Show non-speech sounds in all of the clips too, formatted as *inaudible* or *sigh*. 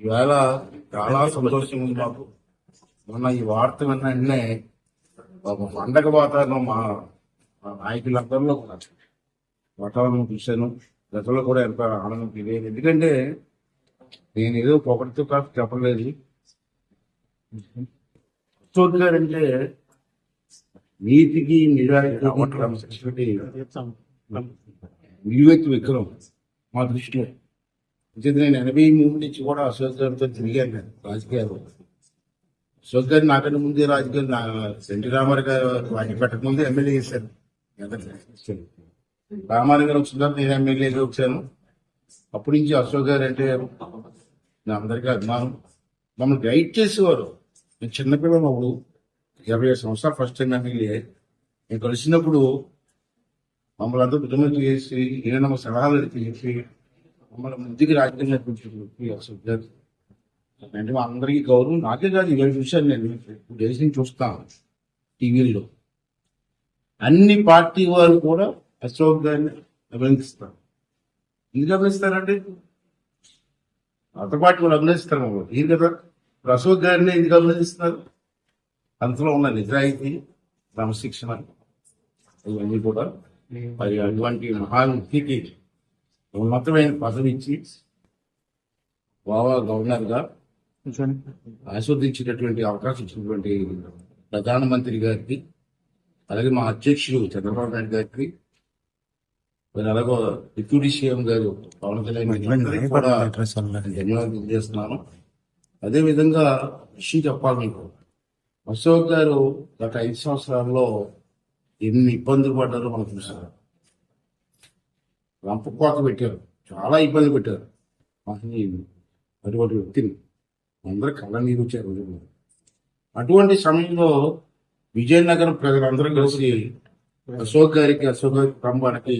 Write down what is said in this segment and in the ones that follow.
ఇవాళ చాలా సంతోషం ఉంది మాకు. మొన్న ఈ వార్త విన్న వెంటనే ఒక పండగ వాతావరణం మా మా నాయకులందరిలో కూడా వాతావరణం చూశాను. గతంలో కూడా ఎంత ఆనందం తెలియదు ఎందుకంటే నేను ఏదో పొగటితో కాదు చెప్పలేదు. అశోక్ గారు అంటే నీతికి నిజాయితీ నిలువెత్తు విక్రమ్ మా దృష్టిలో. అంచేది నేను ఎనభై మూడు నుంచి కూడా అశోక్ గారితో తిరిగాను నేను రాజకీయాలు అశోక్ గారు నాకన్నా ముందే రాజకీయాలు నా ఎన్టీ రామారావు గారు వాటి పెట్టక ముందే ఎమ్మెల్యే చేశారు. *laughs* రామారావు గారు వచ్చిన తర్వాత నేను ఎమ్మెల్యేగా వచ్చాను. అప్పటి నుంచి అశోక్ గారు అంటే నా అందరికీ అభిమానం. మమ్మల్ని గైడ్ చేసేవారు. నేను చిన్నపిల్లలు అప్పుడు ఇరవై ఐదు సంవత్సరాలు ఫస్ట్ టైం ఎమ్మెల్యే. నేను కలిసినప్పుడు మమ్మల్ని అందరూ కుటుంబం చేసి ఏదైనా మా సలహాలు చేసి మమ్మల్ని ముందుకు రాజకీయం నడిపించారు అశోక్ గారు అంటే మా అందరికీ గౌరవం నాకే కాదు ఇవాళ చూశాను నేను టూ డేస్ నుంచి చూస్తాను టీవీలో అన్ని పార్టీ వారు కూడా అశోక్ గారిని అభినందిస్తారు ఎందుకు అభినందిస్తారంటే అంత పార్టీ వాళ్ళు అభినందిస్తారు మమ్మల్ని ఏం కదా ఇప్పుడు అశోక్ గారిని ఎందుకు అభినందిస్తున్నారు అంతలో ఉన్న నిజాయితీ క్రమశిక్షణ ఇవన్నీ కూడా మరి అటువంటి మహావ్యక్తికి ఉన్నతమైన పదవి ఇచ్చి గోవా గవర్నర్గా ఆస్వాదించినటువంటి అవకాశం ఇచ్చినటువంటి ప్రధానమంత్రి గారికి అలాగే మా అధ్యక్షుడు చంద్రబాబు నాయుడు గారికి మరి అలాగే డిప్యూటీ సీఎం గారు పవన్ కళ్యాణ్ కూడా ధన్యవాదాలు తెలియజేస్తున్నాను. అదే విధంగా విషయం చెప్పాలి మీకు అశోక్ గారు గత ఐదు సంవత్సరాల్లో ఎన్ని ఇబ్బందులు పడ్డారో మనం చూసాం రంపకోత పెట్టారు. చాలా ఇబ్బంది పెట్టారు. అసలు అటువంటి వ్యక్తిని అందరూ కళ్ళ నీరు వచ్చారు రోజుల్లో. అటువంటి సమయంలో విజయనగరం ప్రజలందరూ కలిసి అశోక్ గారికి అశోక్ గారి కుటుంబానికి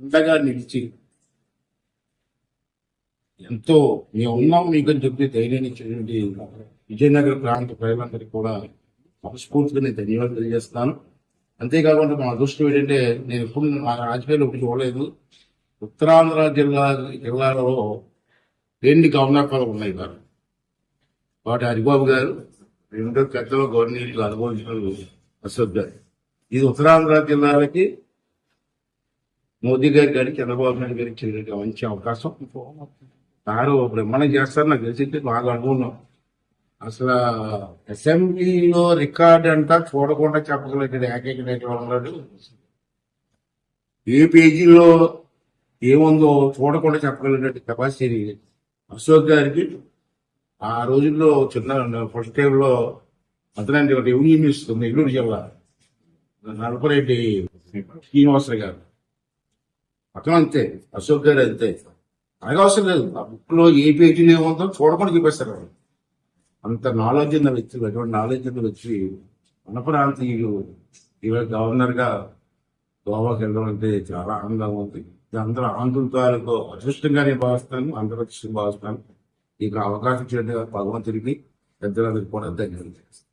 అండగా నిలిచి ఎంతో మేము ఉన్నాం మీకు అని చెప్పి ధైర్యాన్ని ఇచ్చినటువంటి విజయనగర ప్రాంత ప్రజలందరికీ కూడా మనస్ఫూర్తిగా నేను ధన్యవాదాలు తెలియజేస్తాను అంతేకాకుండా మా అదృష్టం ఏంటంటే నేను ఎప్పుడు నా రాజకీయాలు ఒకటి చూడలేదు. ఉత్తరాంధ్ర జిల్లా జిల్లాలో రెండు గవర్నర్ పదవులు ఉన్నాయి సార్ వాటి హరిబాబు గారు రెండో పెద్దలో గవర్నర్ అనుభవించిన అశోక్ గారు. ఇది ఉత్తరాంధ్ర జిల్లాలకి మోదీ గారి గారికి చంద్రబాబు నాయుడు గారికి మంచి అవకాశం. సారు బ్రహ్మణం చేస్తారు. నాకు తెలిసి బాగా అనుకున్నాం. అసలు అసెంబ్లీలో రికార్డ్ అంతా చూడకుండా చెప్పగలిగిన ఏకైక నేత ఉన్నాడు ఏ పేజీలో ఏముందో చూడకుండా చెప్పగలిగినట్టు కెపాసిటీ అశోక్ గారికి. ఆ రోజుల్లో చిన్న ఫస్ట్ టైంలో అతనండి అతనంటే రెవెన్యూ మినిస్టర్ నెల్లూరు జిల్లా. నడపరెడ్డి శ్రీనివాసరావు గారు. అతను అంతే అశోక్ గారు అంతే. అలాగే అవసరం లేదు. ఆ బుక్లో ఏ పేజీలో ఏముందో చూడకుండా చూపిస్తారు. వాళ్ళు. అంత నాలెడ్జ్ ఉన్న వ్యక్తులు అటువంటి నాలెడ్జ్ ఉన్న వ్యక్తి మన ప్రాంతీయులు. ఈవేళ గవర్నర్గా గోవాకి వెళ్ళడం అంటే చాలా ఆనందంగా ఉంది. ఇది అందరూ ఆంధ్రుల తాలూకు భావిస్తాను అందరూ భావిస్తాను. ఇక అవకాశం చేయడం భగవంతుడికి పెద్దలందరికీ కూడా ధన్యవాదాలు.